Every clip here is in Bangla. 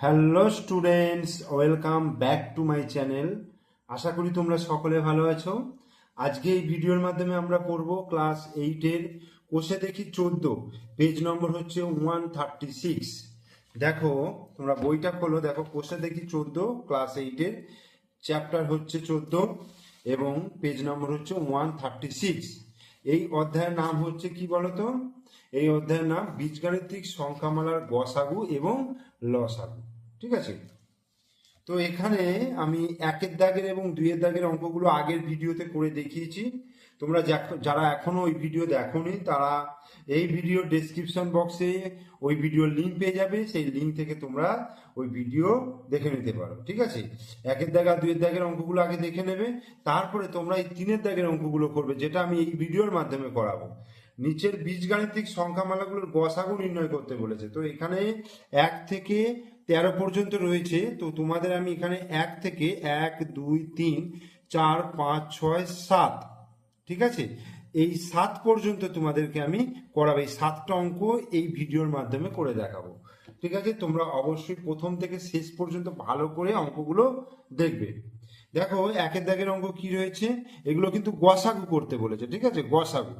Hello students, welcome back to my channel. আশা করি তোমরা সকলে ভালো আছো। আজকে এই ভিডিওর মাধ্যমে আমরা পড়ব ক্লাস এইটের কোষে দেখি চোদ্দ, পেজ নম্বর হচ্ছে ওয়ান থার্টি সিক্স। দেখো, তোমরা বইটা খোলো, দেখো কোষে দেখি চোদ্দ, ক্লাস এইটের চ্যাপ্টার হচ্ছে চোদ্দ এবং পেজ নম্বর হচ্ছে ওয়ান থার্টি সিক্স। এই অধ্যায়ের নাম হচ্ছে কি বলতো? এই অধ্যায়ের নাম বীজগাণিতিক সংখ্যামালার গসাগু এবং লসাগু। ঠিক আছে? তো এখানে আমি একের দাগের এবং দুইয়ের দাগের অঙ্কগুলো আগের ভিডিওতে করে দেখিয়েছি। তোমরা যারা এখনও ওই ভিডিও দেখোনি, তারা এই ভিডিও ডেসক্রিপশন বক্সে ওই ভিডিওর লিঙ্ক পেয়ে যাবে। সেই লিঙ্ক থেকে তোমরা ওই ভিডিও দেখে নিতে পারো, ঠিক আছে? একের দাগ আর দুইয়ের দাগের অঙ্কগুলো আগে দেখে নেবে। তারপরে তোমরা এই তিনের দাগের অঙ্কগুলো করবে, যেটা আমি এই ভিডিওর মাধ্যমে করাবো। নিচের বীজগাণিতিক সংখ্যামালাগুলোর গসাগু নির্ণয় করতে বলেছে। তো এখানে এক থেকে তেরো পর্যন্ত রয়েছে, তো তোমাদের আমি এখানে এক থেকে এক, দুই, তিন, চার, পাঁচ, ছয়, সাত, ঠিক আছে? এই সাত পর্যন্ত তোমাদেরকে আমি করাবো, এই সাতটা অঙ্ক এই ভিডিওর মাধ্যমে করে দেখাবো, ঠিক আছে? তোমরা অবশ্যই প্রথম থেকে শেষ পর্যন্ত ভালো করে অঙ্কগুলো দেখবে। দেখো, একের দাগের অঙ্ক কি রয়েছে? এগুলো কিন্তু গসাগু করতে বলেছে, ঠিক আছে? গসাগু।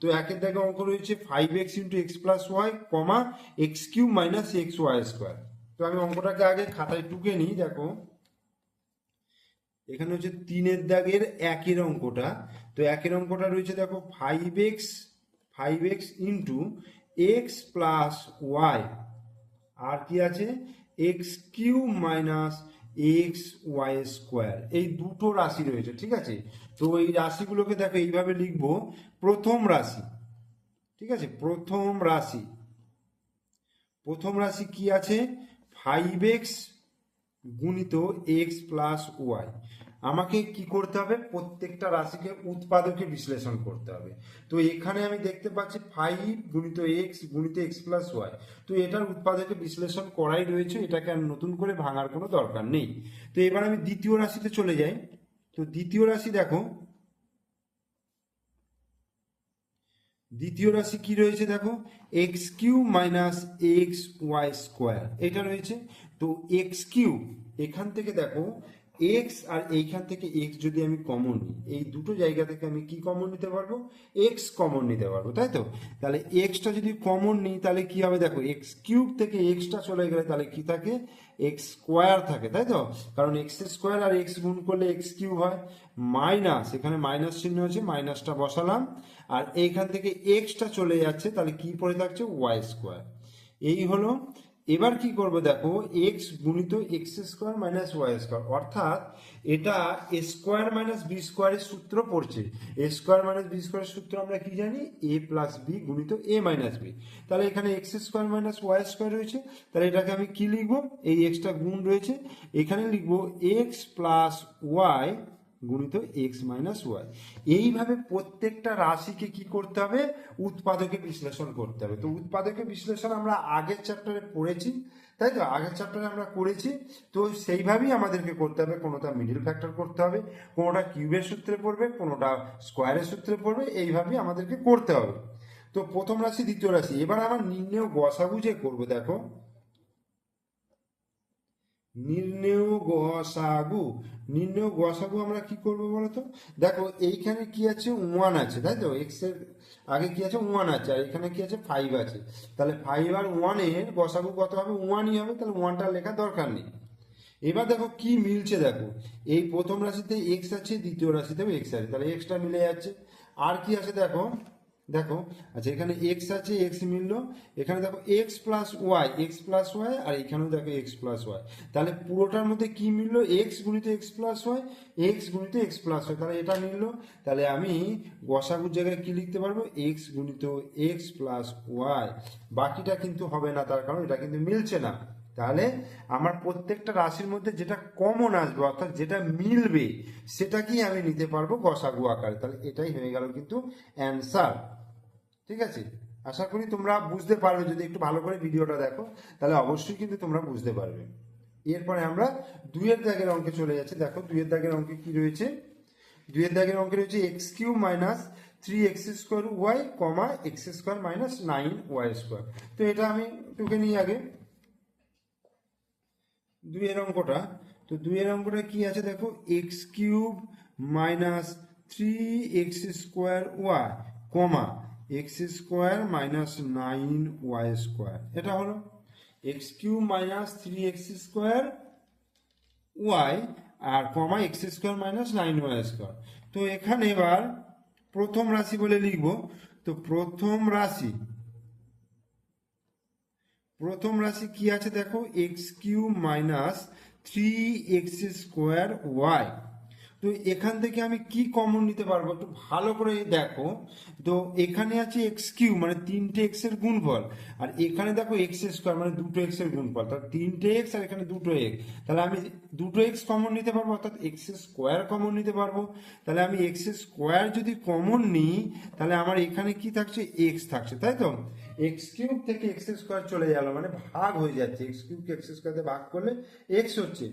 তো একের দাগে অঙ্ক রয়েছে five x into x plus y comma x cube minus x y square তো আমি অঙ্কটাকে আগে খাতায় টুকে নিই, দেখো। এখানে হচ্ছে তিনের দাগের একের অঙ্কটা। তো একের অঙ্কটা রয়েছে, দেখো five x five x into x plus y আর কি আছে? X cube minus x y square এই দুটো রাশি রয়েছে, ঠিক আছে? তো এই রাশিগুলোকে দেখো, এইভাবে লিখব। প্রথম রাশি, ঠিক আছে? প্রথম রাশি। প্রথম রাশি কি আছে? ফাইভ এক্স গুণিত এক্স প্লাস ওয়াই আমাকে কি করতে হবে? প্রত্যেকটা রাশিকে উৎপাদকে বিশ্লেষণ করতে হবে। তো এখানে আমি দেখতে পাচ্ছি ফাইভ গুণিত এক্স গুণিত এক্স প্লাস ওয়াই তো এটার উৎপাদকে বিশ্লেষণ করাই রয়েছে, এটাকে আর নতুন করে ভাঙার কোনো দরকার নেই। তো এবার আমি দ্বিতীয় রাশিতে চলে যাই। তো দ্বিতীয় রাশি দেখো দ্বিতীয় রাশি কি রয়েছে দেখো? X cube minus x y square এটা রয়েছে। তো এক্স কিউ এখান থেকে দেখো এক্স আর এইখান থেকে এক্স যদি আমি কমন নিই, এই দুটো জায়গা থেকে আমি কি কমন নিতে পারব? এক্স কমন নিতে পারব, তাই তো? তাহলে এক্সটা যদি কমন নিই, তাহলে কি হবে? দেখো এক্স কিউব থেকে এক্সটা চলে গেলে তাহলে কি থাকে? এক্স স্কোয়ার থাকে, তাই তো? কারণ এক্স স্কোয়ার আর এক্স গুণ করলে এক্স কিউব হয়। মাইনাস এখানে মাইনাস চিহ্ন আছে মাইনাসটা বসালাম। আর এইখান থেকে এক্সটা চলে যাচ্ছে, তাহলে কি পড়ে থাকছে? ওয়াই স্কোয়ার এই হলো এবার কি করব দেখো এক্স গুণিত x square minus y square অর্থাৎ এটা এ স্কোয়ার মাইনাস বি স্কোয়ারের সূত্র পড়ছে। এ স্কোয়ার মাইনাস বি স্কোয়ারের সূত্র আমরা কি জানি? এ প্লাস বি গুণিত এ মাইনাস বি তাহলে এখানে x square minus y square রয়েছে। তাহলে এটাকে আমি কি লিখব? এই এক্সটা গুণ রয়েছে। এখানে লিখব এক্স প্লাস ওয়াই গুণিত এক্স মাইনাস ওয়াই এইভাবে প্রত্যেকটা রাশিকে কি করতে হবে? উৎপাদকে বিশ্লেষণ করতে হবে। তো উৎপাদকে বিশ্লেষণ আমরা আগের চ্যাপ্টারে পড়েছি, তাই তো? আগের চ্যাপ্টারে আমরা করেছি। তো সেইভাবেই আমাদেরকে করতে হবে। কোনোটা মিডিল ফ্যাক্টর করতে হবে, কোনোটা কিউবের সূত্রে পড়বে, কোনোটা স্কোয়ারের সূত্রে পড়বে, এইভাবেই আমাদেরকে করতে হবে। তো প্রথম রাশি, দ্বিতীয় রাশি। এবার আমার নির্ণয় গসাগু যে করব, দেখো। নির্ণেয় গসাগু। নির্ণেয় গসাগু আমরা কি করব বলতো? দেখো, এইখানে কি আছে? ওয়ান আছে, তাই তো? এক্সের আগে কি আছে? ওয়ান আছে, আর এখানে কি আছে? ফাইভ আছে। তাহলে ফাইভ আর ওয়ানের গসাগু কত হবে? ওয়ানই হবে, তাহলে ওয়ানটা লেখার দরকার নেই। এবার দেখো কি মিলছে, দেখো। এই প্রথম রাশিতে এক্স আছে, দ্বিতীয় রাশিতেও এক্স আছে। তাহলে এক্সটা মিলে যাচ্ছে। আর কি আছে, দেখো? দেখো আচ্ছা এখানে এক্স আছে এক্স মিললো, এখানে দেখো x plus y x plus y আর এখানেও দেখো এক্স প্লাস ওয়াই তাহলে পুরোটার মধ্যে কি মিললো? এক্স গুণিত এক্স প্লাস ওয়াই এক্স গুণিত এক্স প্লাস ওয়াই তাহলে এটা মিললো। তাহলে আমি গসাগুর জায়গায় কি লিখতে পারব? এক্স গুণিত এক্স প্লাস ওয়াই বাকিটা কিন্তু হবে না, তার কারণ এটা কিন্তু মিলছে না। তাহলে আমার প্রত্যেকটা রাশির মধ্যে যেটা কমন আসবে, অর্থাৎ যেটা মিলবে, সেটাকেই আমি নিতে পারব গসাগু আকারে। তাহলে এটাই হয়ে গেল কিন্তু অ্যান্সার ঠিক আছে? আশা করি তোমরা বুঝতে পারবে, যদি একটু ভালো করে ভিডিওটা দেখো, তাহলে অবশ্যই কিন্তু তোমরা বুঝতে পারবে। এরপরে আমরা দুইয়ের দাগের অঙ্কে চলে যাচ্ছি। দেখো, দুইয়ের দাগের অঙ্কে কি রয়েছে? দুইয়ের দাগের অঙ্কে রয়েছে x cube minus three x square y comma x square minus nine y square তো এটা আমি টুকে নিই আগে। দুইয়ের অঙ্কটা, তো দুইয়ের অঙ্কটা কি আছে দেখো? X cube minus three x square y comma x square minus nine y square এটা হলো। X cube minus three x square y আর comma x square minus nine y square তো এখানে এবার প্রথম রাশি বলে লিখব। তো প্রথম রাশি প্রথম রাশি কি আছে দেখো? X cube minus three x square y. তো এখান থেকে আমি কি কমন নিতে পারব? একটু ভালো করে দেখো। তো এখানে আছে এক্স কিউ মানে তিনটে এক্সের গুণফল। আর এখানে দেখো এক্স স্কোয়ার মানে দুটো এক্সের গুণফল। তাহলে তিনটে এক্স আর এখানে দুটো এক্স তাহলে আমি দুটো এক্স কমন নিতে পারব, অর্থাৎ এক্স স্কোয়ার কমন নিতে পারব। তাহলে আমি এক্স স্কোয়ার যদি কমন নিই, তাহলে আমার এখানে কি থাকছে? এক্স থাকছে, তাই তো? এক্স কিউব থেকে এক্স স্কোয়ার চলে গেল মানে ভাগ হয়ে যাচ্ছে। এক্স কিউবকে এক্স স্কোয়ারতে ভাগ করলে এক্স হচ্ছে।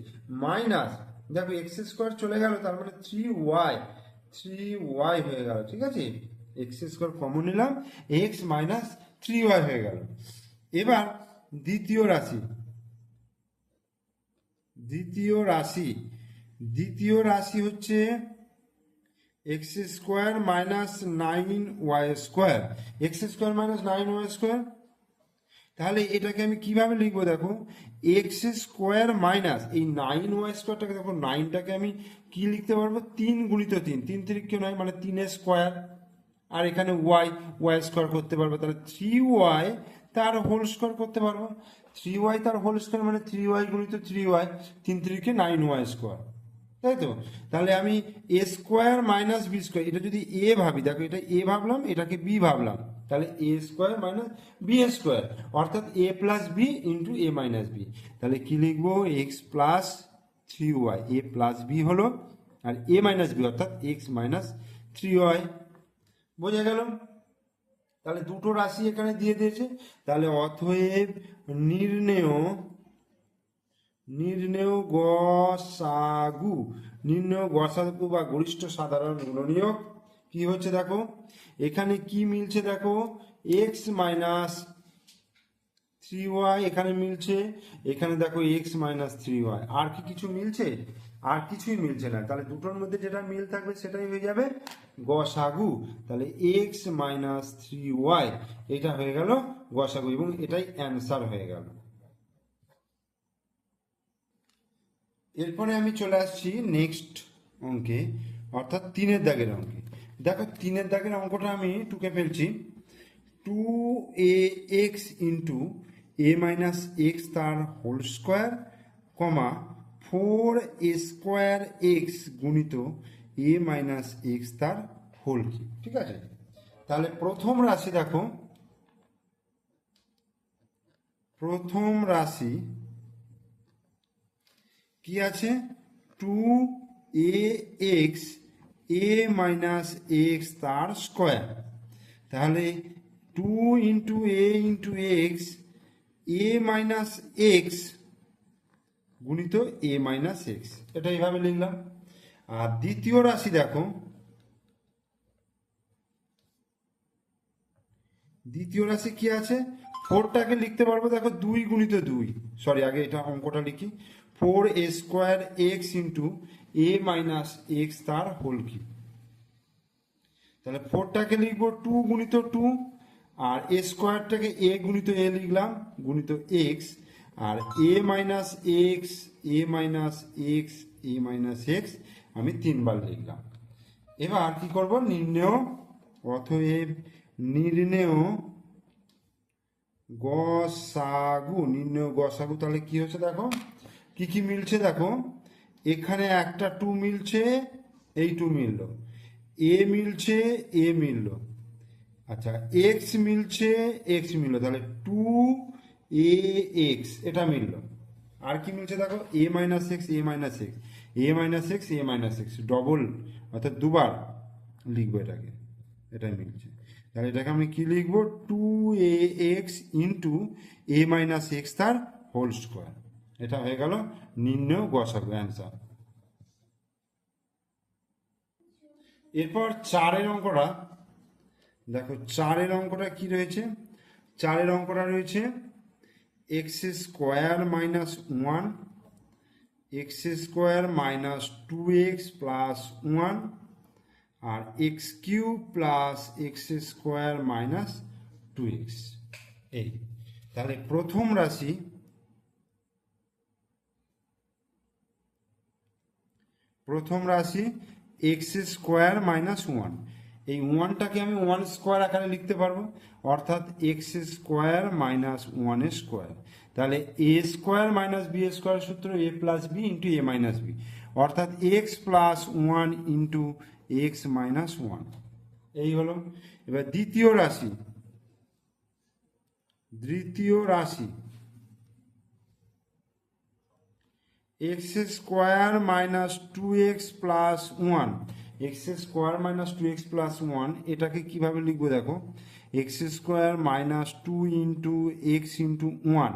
মাইনাস দেখো এক্স স্কোয়ার চলে গেল, তার মানে থ্রি ওয়াই থ্রি ওয়াই হয়ে গেল, ঠিক আছে? এক্স স্কোয়ার কমন নিলাম এক্স মাইনাস থ্রি ওয়াই হয়ে গেল। এবার দ্বিতীয় রাশি দ্বিতীয় রাশি দ্বিতীয় রাশি হচ্ছে x square minus nine y square x square minus nine y square তাহলে এটাকে আমি কীভাবে লিখব দেখো? এক্স স্কোয়ার মাইনাস এই নাইন ওয়াই স্কোয়ারটাকে দেখো নাইনটাকে আমি কি লিখতে পারব? তিন গুণিত তিন। তিন তিরিক্য নয় মানে তিনের স্কোয়ার আর এখানে ওয়াই ওয়াই স্কোয়ার করতে পারব। তাহলে থ্রি ওয়াই তার হোল স্কোয়ার করতে পারব। থ্রি ওয়াই তার হোল স্কোয়ার মানে থ্রি ওয়াই গুণিত থ্রি ওয়াই তিন তিরিকে নাইন ওয়াই স্কোয়ার তাই তো? তাহলে আমি a square minus b square এটা যদি এ ভাবি, দেখো এটা এ ভাবলাম, এটাকে বি ভাবলাম, তাহলে a square minus b square অর্থাৎ a plus b into a minus b তাহলে কি লিখব? X plus three y a plus b হলো, আর এ মাইনাস বি অর্থাৎ এক্স মাইনাস থ্রি ওয়াই বোঝা গেল? তাহলে দুটো রাশি এখানে দিয়ে দিয়েছে, তাহলে অতএব নির্ণেয় নির্ণেয় গসাগু। নির্ণেয় গসাগু বা গরিষ্ঠ সাধারণ গুণনীয়ক কি হচ্ছে দেখো? এখানে কি মিলছে দেখো? এক্স মাইনাস থ্রি ওয়াই এখানে মিলছে। এখানে দেখো এক্স মাইনাস থ্রি ওয়াই আর কি কিছু মিলছে? আর কিছুই মিলছে না। তাহলে দুটোর মধ্যে যেটা মিল থাকবে সেটাই হয়ে যাবে গসাগু। তাহলে এক্স মাইনাস থ্রি ওয়াই এটা হয়ে গেল গসাগু এবং এটাই অ্যান্সার হয়ে গেল। এরপরে আমি চলে আসছি নেক্সট অঙ্কে, অর্থাৎ তিনের দাগের অঙ্কে। দেখো, তিনের দাগের অঙ্কটা আমি টুকে ফেলছি। Two a x into a minus x তার whole square comma four a square x গুণিত এ মাইনাস এক্স তার হোল কি ঠিক আছে? তাহলে প্রথম রাশি দেখো। প্রথম রাশি কি আছে? Two a x a minus x তার স্কোয়ার তাহলে two into a into x a minus x গুণিত এ মাইনাস এক্স এটা এইভাবে লিখলাম। আর দ্বিতীয় রাশি দেখো। দ্বিতীয় রাশি কি আছে? ফোরটাকে লিখতে পারব, দেখো দুই গুণিত দুই। সরি আগে এটা অঙ্কটা লিখি। Four a square x into a minus x তার হোল কি তাহলে ফোরটাকে লিখব টু গুণিত টু, আর এ স্কোয়ারটাকে এ গুণিত এ লিখলাম, গুণিত x, R a minus x, a minus x, a minus x আমি তিনবার লিখলাম। এবার কি করব? নির্ণেয়, অতএব নির্ণেয় গসাগু, নির্ণয় গসাগু তাহলে কি হচ্ছে দেখো? কি কি মিলছে দেখো? এখানে একটা টু মিলছে, এই টু মিললো। এ মিলছে এ মিললো। আচ্ছা এক্স মিলছে এক্স মিললো। তাহলে টু এ এক্স এটা মিললো। আর কি মিলছে দেখো? A minus x a minus x a minus x a minus x double অর্থাৎ দুবার লিখব এটাকে। এটাই মিলছে। তাহলে এটাকে আমি কি লিখব? Two a x into a minus x তার হোল স্কোয়ার এটা হয়ে গেল নির্ণয় গসাগু অ্যান্সার এরপর চারের অঙ্কটা, দেখো চারের অঙ্কটা কি রয়েছে? চারের অঙ্কটা রয়েছে x square minus one x square minus two x plus one আর x cube plus x square minus two x এই, তাহলে প্রথম রাশি প্রথম রাশি এক্স স্কোয়ার মাইনাস ওয়ান এই ওয়ানটাকে আমি ওয়ান স্কোয়ার আকারে লিখতে পারব। অর্থাৎ x square minus one square তাহলে a square minus b square সূত্র a plus b into a minus b অর্থাৎ x plus one into x minus one এই হলো। এবার দ্বিতীয় রাশি। দ্বিতীয় রাশি। X square minus two x plus one. X square minus two x plus one, এটাকে কীভাবে লিখব দেখো? X square minus two into x into one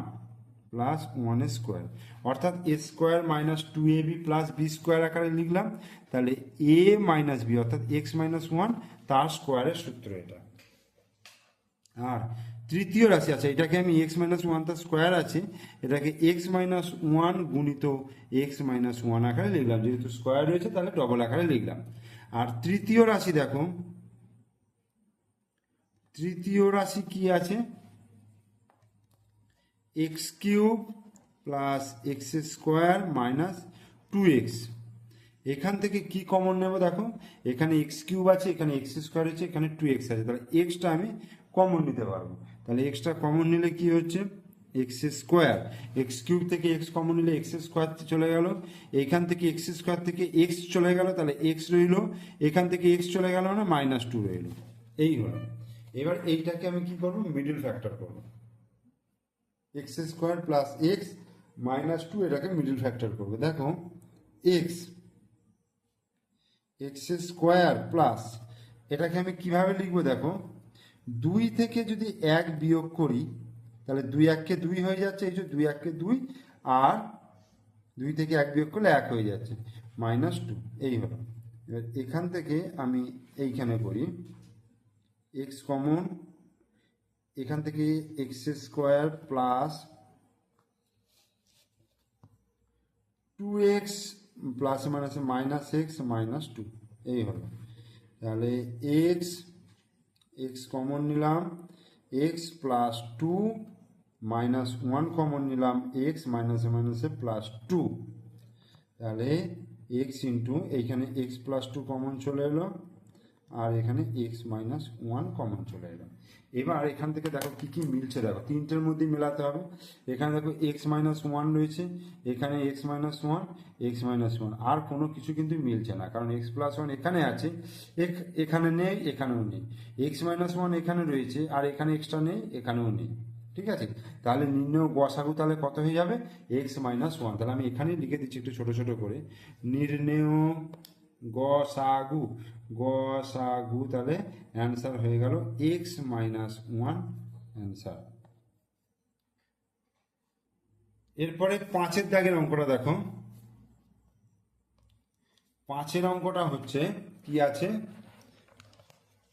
plus one square. অর্থাৎ a square minus two a b plus b square আকারে লিখলাম। তাহলে এ মাইনাস বি, অর্থাৎ এক্স মাইনাস ওয়ান, তার স্কোয়ারের সূত্র এটা। আর তৃতীয় রাশি আছে, এটাকে আমি এক্স মাইনাস ওয়ান তার স্কোয়ার আছে, এটাকে এক্স মাইনাস ওয়ান গুণিত এক্স মাইনাস ওয়ান আকারে লিখলাম। যেহেতু স্কোয়ার রয়েছে, তাহলে ডবল আকারে লিখলাম। আর তৃতীয় রাশি দেখো, তৃতীয় রাশি কি আছে? X cube plus x square minus two x এখান থেকে কি কমন নেব দেখো? এখানে এক্স কিউব আছে, এখানে এক্স স্কোয়ার আছে এখানে টু এক্স আছে। তাহলে এক্সটা আমি কমন নিতে পারব। তাহলে এক্সটা কমন নিলে কি হচ্ছে? এক্স স্কোয়ার এক্স কিউব থেকে এক্স কমন নিলে এক্স স্কোয়ার চলে গেল। এইখান থেকে এক্স স্কোয়ার থেকে এক্স চলে গেল, তাহলে এক্স রইল। এখান থেকে এক্স চলে গেল না মাইনাস টু রইল। এই হলো। এবার এইটাকে আমি কি করব? মিডিল ফ্যাক্টর করব। X square plus x minus two এটাকে মিডিল ফ্যাক্টর করবে। দেখো এক্স এক্স স্কোয়ার প্লাস এটাকে আমি কীভাবে লিখব? দেখো দুই থেকে যদি এক বিয়োগ করি, তাহলে দুই এককে দুই হয়ে যাচ্ছে, এই যে দুই এককে দুই, আর দুই থেকে এক বিয়োগ করলে এক হয়ে যাচ্ছে, মাইনাস টু, এই হলো। এবার এখান থেকে আমি এইখানে করি এক্স কমন, এখান থেকে x square plus two x plus মাইনাসে মাইনাস এক্স মাইনাস টু, এই হলো। তাহলে এক্স এক্স কমন নিলাম x plus two minus one common নিলাম এক্স মাইনাসে মাইনাসে প্লাস টু তাহলে এক্স ইন্টু এইখানে এক্স প্লাস টু কমন চলে এলো। আর এখানে এক্স মাইনাস ওয়ান কমন চলে এলো। এবার এখান থেকে দেখো কি কি মিলছে, দেখো তিনটের মধ্যে মেলাতে হবে। এখানে দেখো এক্স মাইনাস ওয়ান রয়েছে, এখানে x minus one x minus one আর কোনো কিছু কিন্তু মিলছে না, কারণ এক্স প্লাস ওয়ান এখানে আছে, এখ- এখানে নেই, এখানেও নেই। এক্স মাইনাস ওয়ান এখানে রয়েছে, আর এখানে এক্সট্রা নেই, এখানেও নেই, ঠিক আছে? তাহলে নির্ণয় গসাগু তাহলে কত হয়ে যাবে? এক্স মাইনাস ওয়ান তাহলে আমি এখানেই লিখে দিচ্ছি একটু ছোট ছোট করে। নির্ণয় গসাগু গসাগু তাহলে অ্যান্সার হয়ে গেল এক্স মাইনাস ওয়ান অ্যান্সার এরপরে পাঁচের দাগের অঙ্কটা দেখো। পাঁচের অঙ্কটা হচ্ছে কি আছে?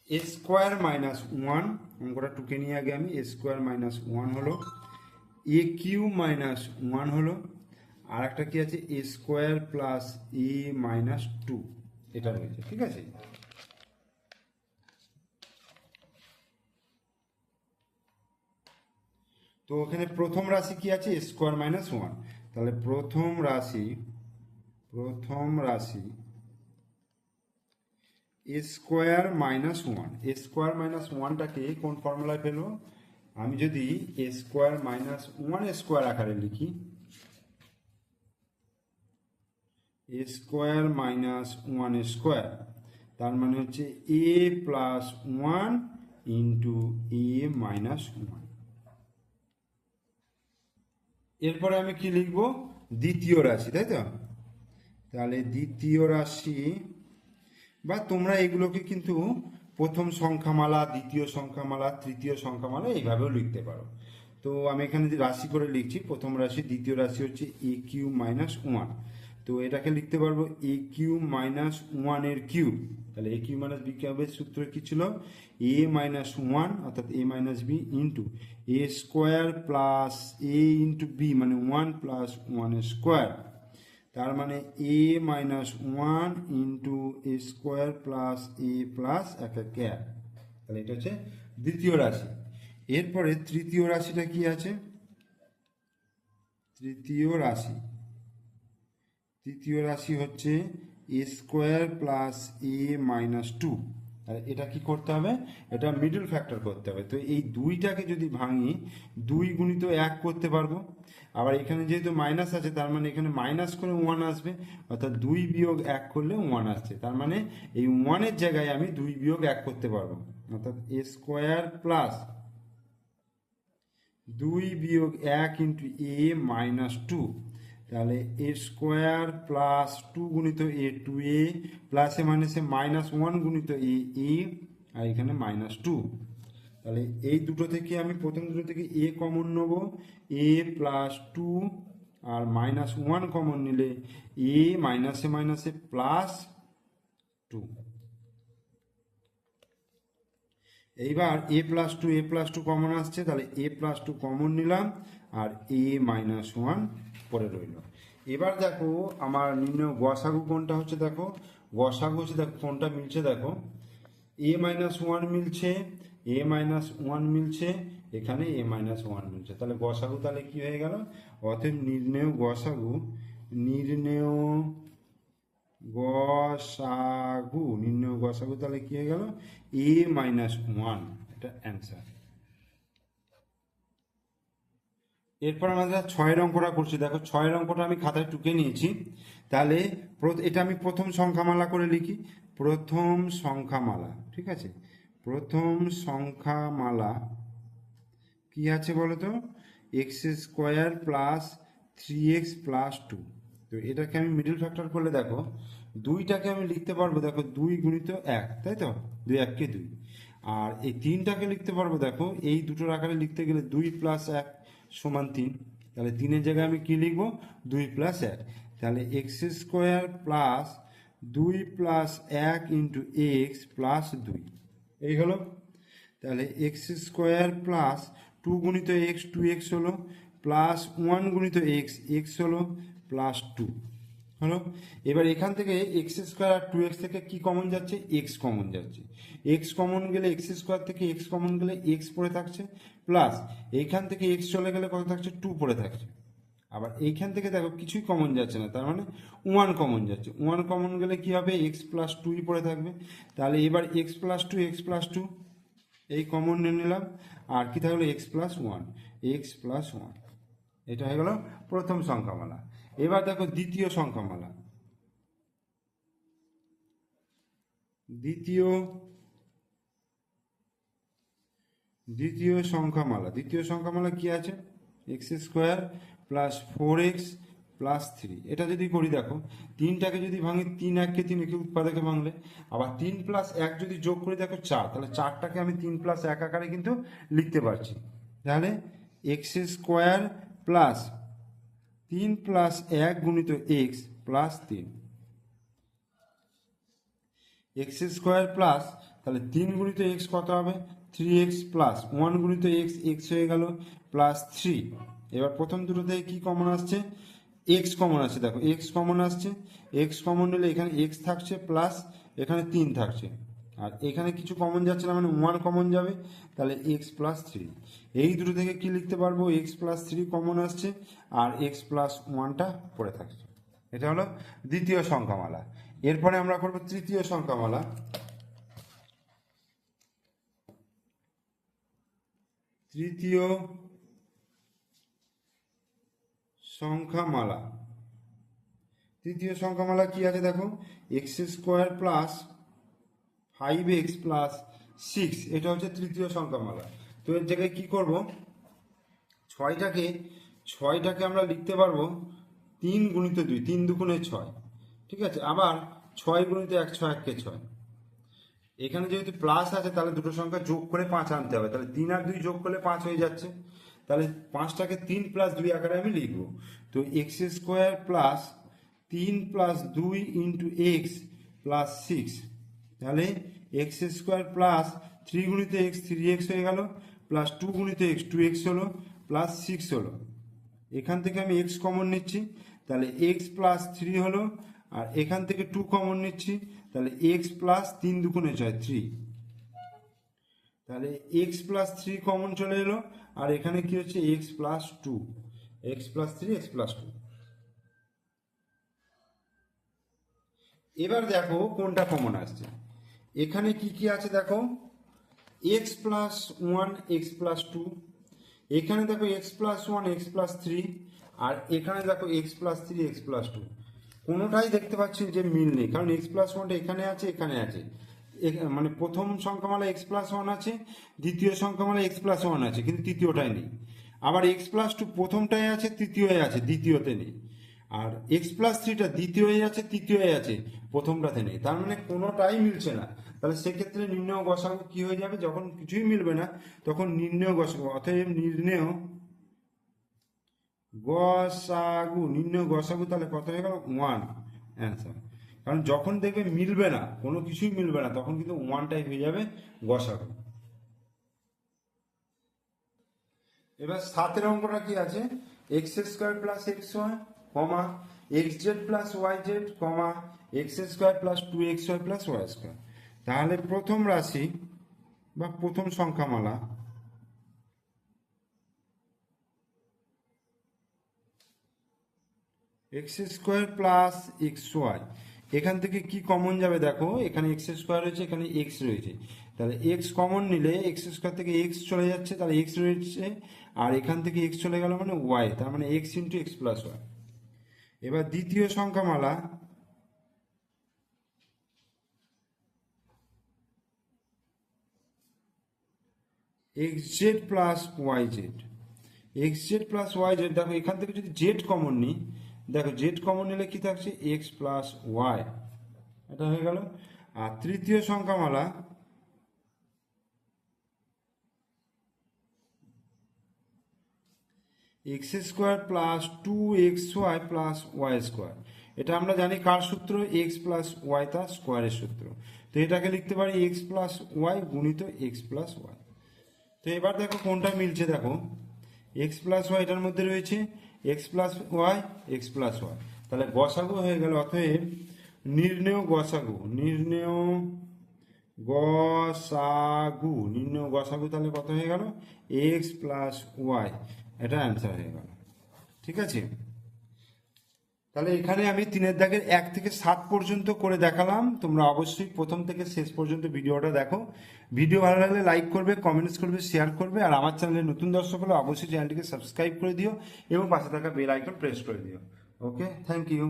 এ স্কোয়ার মাইনাস ওয়ান অঙ্কটা টুকে নিয়ে আগে আমি এ স্কোয়ার মাইনাস ওয়ান হলো এ কিউ মাইনাস ওয়ান হলো আর একটা কি আছে? A square plus a minus two এটা রয়েছে, ঠিক আছে? তো ওখানে প্রথম রাশি কি আছে? স্কোয়ার মাইনাস ওয়ান তাহলে প্রথম রাশি প্রথম রাশি a square minus one a square minus ওয়ানটাকে কোন ফর্মুলায় পেল? আমি যদি a square minus one square আকারে লিখি a square minus one square তার মানে হচ্ছে a plus one into a minus one এরপরে আমি কি লিখব? দ্বিতীয় রাশি, তাই তো? তাহলে দ্বিতীয় রাশি, বা তোমরা এগুলোকে কিন্তু প্রথম সংখ্যামালা, দ্বিতীয় সংখ্যামালা, তৃতীয় সংখ্যামালা এইভাবেও লিখতে পারো। তো আমি এখানে রাশি করে লিখছি, প্রথম রাশি, দ্বিতীয় রাশি হচ্ছে এ কিউ মাইনাস ওয়ান তো এটাকে লিখতে পারব এ কিউ মাইনাস ওয়ানের কিউ তাহলে এ কিউ মাইনাস বি কিউবের সূত্র কি ছিল? এ মাইনাস ওয়ান অর্থাৎ a minus b into a square plus a into b মানে ওয়ান প্লাস ওয়ান স্কোয়ার তার মানে a minus one into a square plus a plus এক এক এক। তাহলে এটা হচ্ছে দ্বিতীয় রাশি। এরপরে তৃতীয় রাশিটা কি আছে? তৃতীয় রাশি। তৃতীয় রাশি হচ্ছে a square plus a minus two এটা কি করতে হবে? এটা মিডল ফ্যাক্টর করতে হবে। তো এই দুইটাকে যদি ভাঙি, দুই গুণিত এক করতে পারব। আবার এখানে যেহেতু মাইনাস আছে, তার মানে এখানে মাইনাস করে ওয়ান আসবে। অর্থাৎ দুই বিয়োগ এক করলে ওয়ান আসছে। তার মানে এই ওয়ানের জায়গায় আমি দুই বিয়োগ এক করতে পারব। অর্থাৎ এ স্কোয়ার প্লাস দুই বিয়োগ এক ইন্টু এ মাইনাস টু তাহলে এ স্কোয়ার প্লাস টু গুণিত এ টু এ প্লাসে মাইনাসে মাইনাস ওয়ান গুণিত এ এ আর এখানে মাইনাস টু তাহলে এই দুটো থেকে আমি প্রথম দুটো থেকে এ কমন নেব। এ প্লাস টু আর মাইনাস ওয়ান কমন নিলে এ মাইনাসে মাইনাসে প্লাস টু এইবার a plus two a plus two common আসছে, তাহলে এ প্লাস টু কমন নিলাম, আর এ মাইনাস ওয়ান পরে রইল। এবার দেখো আমার নির্ণয় গসাগু কোনটা হচ্ছে দেখো? গসাগু হচ্ছে দেখো, কোনটা মিলছে দেখো? এ মাইনাস ওয়ান মিলছে এ মাইনাস ওয়ান মিলছে, এখানে এ মাইনাস ওয়ান মিলছে। তাহলে গসাগু তাহলে কি হয়ে গেল? অতএব নির্ণেয় গসাগু নির্ণেয় গসাগু নির্ণয় গসাগু তাহলে কি হয়ে গেল? এ মাইনাস ওয়ান এটা অ্যান্সার এরপর আমরা ছয়ের অঙ্কটা করছি, দেখো ছয়ের অঙ্কটা আমি খাতায় টুকে নিয়েছি। তাহলে এটা আমি প্রথম সংখ্যামালা করে লিখি। প্রথম সংখ্যামালা, ঠিক আছে? প্রথম সংখ্যামালা কি আছে বলো তো x square plus three x plus two তো এটাকে আমি মিডল ফ্যাক্টর করলে দেখো, দুইটাকে আমি লিখতে পারব দেখো দুই গুণিত এক, তাই তো? দুই এককে দুই। আর এই তিনটাকে লিখতে পারব দেখো, এই দুটোর আকারে লিখতে গেলে দুই প্লাস এক সমান তিন। তাহলে তিনের জায়গায় আমি কি লিখব? দুই প্লাস এক। তাহলে এক্স স্কোয়ার প্লাস দুই প্লাস এক ইন্টু এক্স প্লাস দুই। এই হলো। তাহলে এক্স স্কোয়ার প্লাস টু গুণিত এক্স টু এক্স হলো প্লাস ওয়ান গুণিত এক্স এক্স হলো প্লাস টু হলো। এবার এখান থেকে এক্স স্কোয়ার আর টু এক্স থেকে কি কমন যাচ্ছে? এক্স কমন যাচ্ছে। এক্স কমন গেলে এক্স স্কোয়ার থেকে এক্স কমন গেলে এক্স পড়ে থাকছে প্লাস এইখান থেকে এক্স চলে গেলে কত থাকছে? টু পড়ে থাকছে। আবার এইখান থেকে দেখো কিছুই কমন যাচ্ছে না, তার মানে ওয়ান কমন যাচ্ছে। ওয়ান কমন গেলে কি হবে? এক্স প্লাস টুই পড়ে থাকবে। তাহলে এবার x plus two x plus two এই কমন নিয়ে নিলাম। আর কি থাকল? X plus one x plus one এটা হয়ে গেল প্রথম সংখ্যামালা। এবার দেখো দ্বিতীয় সংখ্যামালা। দ্বিতীয় দ্বিতীয় সংখ্যামালা দ্বিতীয় সংখ্যামালা কি আছে? X square plus four x plus three এটা যদি করি দেখো, তিনটাকে যদি ভাঙি, তিন এককে তিন, একে উৎপাদকে ভাঙলে। আবার তিন প্লাস এক যদি যোগ করি, দেখো চার। তাহলে চারটাকে আমি তিন প্লাস এক আকারে কিন্তু লিখতে পারছি। তাহলে এক্স স্কোয়ার প্লাস তিন প্লাস এক গুণিত এক্স প্লাস তিন। এক্স স্কোয়ার প্লাস তাহলে তিন গুণিত এক্স কত হবে? থ্রি এক্স প্লাস ওয়ান গুণিত এক্স এক্স হয়ে গেল প্লাস থ্রি এবার প্রথম দুটো থেকে কি কমন আসছে? এক্স কমন আসছে, দেখো এক্স কমন আসছে এক্স কমন নিলে এখানে এক্স থাকছে প্লাস এখানে তিন থাকছে। আর এখানে কিছু কমন যাচ্ছে না মানে ওয়ান কমন যাবে, তাহলে এক্স প্লাস থ্রি এই দুটো থেকে কি লিখতে পারব? এক্স প্লাস থ্রি কমন আসছে আর এক্স প্লাস ওয়ানটা পড়ে থাকছে। এটা হলো দ্বিতীয় সংখ্যামালা। এরপরে আমরা করব তৃতীয় সংখ্যামালা। তৃতীয় সংখ্যামালা। তৃতীয় সংখ্যামালা কি আছে দেখো? X square plus five x plus six এটা হচ্ছে তৃতীয় সংখ্যামালা। তো এর জায়গায় কি করব? ছয়টাকে ছয়টাকে আমরা লিখতে পারব তিন গুণিত দুই। তিন দুগুণে ছয়। ঠিক আছে? আবার ছয় গুণিত এক, ছয় এককে ছয়। এখানে যেহেতু প্লাস আছে, তাহলে দুটো সংখ্যা যোগ করে পাঁচ আনতে হবে। তাহলে তিন আর দুই যোগ করলে পাঁচ হয়ে যাচ্ছে। তাহলে পাঁচটাকে তিন প্লাস দুই আকারে আমি লিখব। তো এক্স স্কোয়ার প্লাস তিন প্লাস দুই ইন্টু এক্স প্লাস সিক্স তাহলে এক্স স্কোয়ার প্লাস থ্রি গুণিত এক্স থ্রি এক্স হয়ে গেল প্লাস টু গুণিত এক্স টু এক্স হলো প্লাস সিক্স হলো। এখান থেকে আমি এক্স কমন নিচ্ছি। তাহলে এক্স প্লাস থ্রি হলো, আর এখান থেকে টু কমন নিচ্ছি। তাহলে এক্স প্লাস তিন দুগুণে ছয় থ্রি তাহলে এক্স প্লাস থ্রি কমন চলে এলো আর এখানে কি হচ্ছে x plus two x plus three x plus two এবার দেখো কোনটা কমন আসছে এখানে কি কি আছে দেখো x plus one x plus two এখানে দেখো x plus one x plus three আর এখানে দেখো x plus three x plus two কোনোটাই দেখতে পাচ্ছি যে মিল নেই। কারণ এক্স প্লাস ওয়ানটা এখানে আছে এখানে আছে। মানে প্রথম সংখ্যামালা এক্স প্লাস ওয়ান আছে, দ্বিতীয় সংখ্যামালা এক্স প্লাস ওয়ান আছে, কিন্তু তৃতীয়টাই নেই। আবার এক্স প্লাস টু প্রথমটাই আছে তৃতীয় আছে, দ্বিতীয়তে নেই। আর এক্স প্লাস থ্রিটা দ্বিতীয় আছে তৃতীয় আছে, প্রথমটাতে নেই। তার মানে কোনোটাই মিলছে না। তাহলে সেক্ষেত্রে নির্ণয় গসাগু কি হয়ে যাবে? যখন কিছুই মিলবে না, তখন নির্ণয় গসাগু, অতএব নির্ণয় গসাগু নির্ণয় গসাগু তাহলে কত হয়ে গেল? ওয়ান অ্যান্সার কারণ যখন দেখবে মিলবে না, কোনো কিছুই মিলবে না, তখন কিন্তু ওয়ানটাই হয়ে যাবে গসাগু। এবার সাতের অঙ্কটা কি আছে? X square plus x y comma x z plus y z comma x square plus two x y plus y square তাহলে প্রথম রাশি বা প্রথম সংখ্যামালা x square plus x y এখান থেকে কি কমন যাবে দেখো? এখানে এক্স স্কোয়ার রয়েছে, এখানে এক্স রয়েছে। তাহলে এক্স কমন নিলে এক্স স্কোয়ার থেকে এক্স চলে যাচ্ছে, তাহলে এক্স রয়েছে, আর এখান থেকে এক্স চলে গেল মানে ওয়াই তার মানে x into x plus y এবার দ্বিতীয় সংখ্যামালা। X z plus y z x z plus y z দেখো এখান থেকে যদি জেড কমন নিই দেখো জেড কমন নিলে কি থাকছে? এক্স প্লাস ওয়াই এটা হয়ে গেল। আর তৃতীয় সংখ্যামালা x square plus two x y plus y square এটা আমরা জানি কার সূত্র? এক্স প্লাস ওয়াই তার স্কোয়ারের সূত্র। তো এটাকে লিখতে পারি এক্স প্লাস ওয়াই গুণিত এক্স প্লাস ওয়াই তো এবার দেখো কোনটা মিলছে দেখো। এক্স প্লাস ওয়াই এটার মধ্যে রয়েছে x plus y x plus y তাহলে গসাগু হয়ে গেল অতএব নির্ণেয় গসাগু নির্ণেয় গসাগু। নির্ণয় গসাগু তাহলে কত হয়ে গেল? এক্স প্লাস ওয়াই এটা অ্যান্সার হয়ে গেল। ঠিক আছে? তাহলে এখানে আমি তিনের দাগের এক থেকে সাত পর্যন্ত করে দেখালাম। তোমরা অবশ্যই প্রথম থেকে শেষ পর্যন্ত ভিডিওটা দেখো। ভিডিও ভালো লাগলে লাইক করবে কমেন্টস করবে শেয়ার করবে, আর আমার চ্যানেলে নতুন দর্শক হলে অবশ্যই চ্যানেলটিকে সাবস্ক্রাইব করে দিও এবং পাশে থাকা বেল আইকন প্রেস করে দিও। Okay thank you